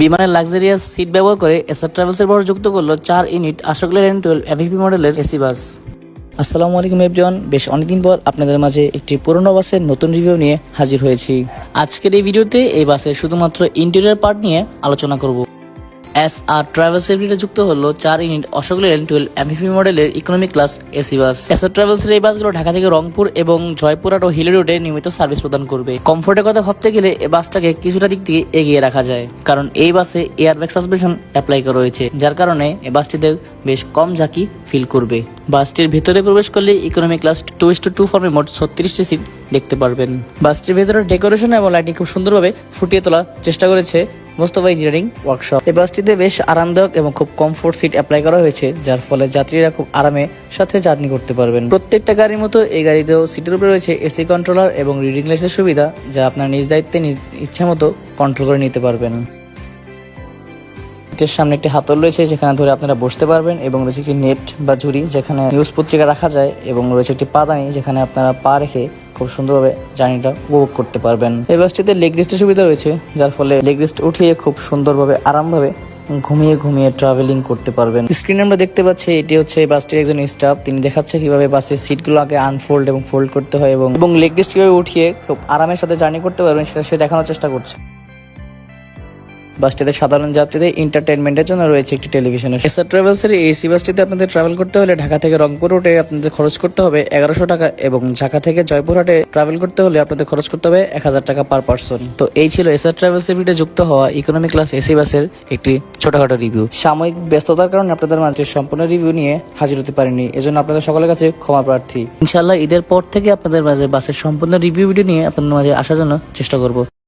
বিমানের luxurious seat ব্যবহার করে এসআর ট্রাভেলসের বড় যুক্ত করল চার unit Ashok Leyland twelve AVP মডেলের এসি বাস। আসসালামু আলাইকুম এভরিওয়ান বেশ অনেকদিন পর আপনাদের মাঝে একটি পুরনো বাসের নতুন রিভিউ নিয়ে হাজির হয়েছি। আজকের এই ভিডিওতে এই বাসের শুধুমাত্র ইন্টেরিয়ার পার্ট নিয়ে আলোচনা করব। এস আর ট্রাভেলস এভিটা যুক্ত হলো চার unit Ashok Leyland twelve MPP মডেলের economic class AC bus S R ট্রাভেলসের এই বাসগুলো ঢাকা থেকে রংপুর এবং জয়পুরহাট ও হিলি রোডে নিয়মিত সার্ভিস প্রদান করবে। কমফোর্টের কথা ভাবতে গেলে এই বাসটাকে কিছুটা দিক থেকে এগিয়ে রাখা যায়। কারণ এই বাসে এয়ারব্যাগ সাসপেনশন অ্যাপ্লাই করা রয়েছে, যার কারণে এই বাসটিতে বেশ কম ঝাঁকি ফিল করবে। বাসটির ভেতরে প্রবেশ করলে economy class two is two two ফর্মে মোট ছত্রিশটি সিট দেখতে পারবেন। বাসটির ভেতরে ডেকোরেশন এবং লাইটিং খুব সুন্দরভাবে ফুটিয়ে তোলার চেষ্টা করেছে মোস্তফা ইঞ্জিনিয়ারিং ওয়ার্কশপ। এই বাসটিতে বেশ আরামদায়ক এবং খুব কমফোর্ট সিট অ্যাপ্লাই করা হয়েছে, যার ফলে যাত্রীরা খুব আরামে সাথে জার্নি করতে পারবেন। প্রত্যেকটা গাড়ির মতো এই গাড়িতেও সিটের উপরে রয়েছে এসি কন্ট্রোলার এবং রিডিং লাইটের সুবিধা, যা আপনার নিজ দায়িত্বে, নিজ ইচ্ছা মতো কন্ট্রোল করে নিতে পারবেন। এটির সামনে একটি হাতল রয়েছে, যেখানে ধরে আপনারা বসতে পারবেন এবং রয়েছে একটি নেট বা ঝুড়ি, যেখানে নিউজ পত্রিকা রাখা যায় এবং রয়েছে একটি পাদানি, যেখানে আপনারা পা রেখে খুব সুন্দরভাবে জার্নিটা উপভোগ করতে পারবেন। এই বাসটিতে লেগ রেস্টের সুবিধা রয়েছে, যার ফলে লেগ রেস্ট উঠিয়ে খুব সুন্দরভাবে, আরামভাবে ঘুমিয়ে ঘুমিয়ে ট্রাভেলিং করতে পারবেন। স্ক্রিনে আমরা দেখতে পাচ্ছি, এটি হচ্ছে বাসটির একজন স্টাফ তিনি দেখাচ্ছে কীভাবে বাসের সিটগুলো আগে আনফোল্ড এবং ফোল্ড করতে হয় এবং এবং লেগ রেস্ট কীভাবে উঠিয়ে খুব আরামের সাথে জার্নি করতে পারবেন, সেটা সে দেখানোর চেষ্টা করছে। বাসটিতে সাধারণ যাত্রীদের এন্টারটেনমেন্টের জন্য রয়েছে একটি টেলিভিশন এসআর ট্রাভেলস এর এসি বাসটিতে আপনাদের ট্রাভেল করতে হলে ঢাকা থেকে রংপুর রুটে আপনাদের খরচ করতে হবে এগারোশো টাকা এবং ঢাকা থেকে জয়পুরহাটে ট্রাভেল করতে হলে আপনাদের খরচ করতে হবে এক হাজার টাকা পার পার্সন তো এই ছিল এসআর ট্রাভেলস এর ভিডিও যুক্ত হওয়া ইকোনমি ক্লাস এসি বাসের একটি ছোটখাটো রিভিউ সাময়িক ব্যস্ততার কারণে আপনাদের মাঝে সম্পূর্ণ রিভিউ নিয়ে হাজির হতে পারিনি, এজন্য আপনাদের সকলের কাছে ক্ষমা প্রার্থী। ইনশাল্লাহ ঈদের পর থেকে আপনাদের মাঝে বাসের সম্পূর্ণ রিভিউ ভিডিও নিয়ে আপনাদের মাঝে আসার জন্য চেষ্টা করব।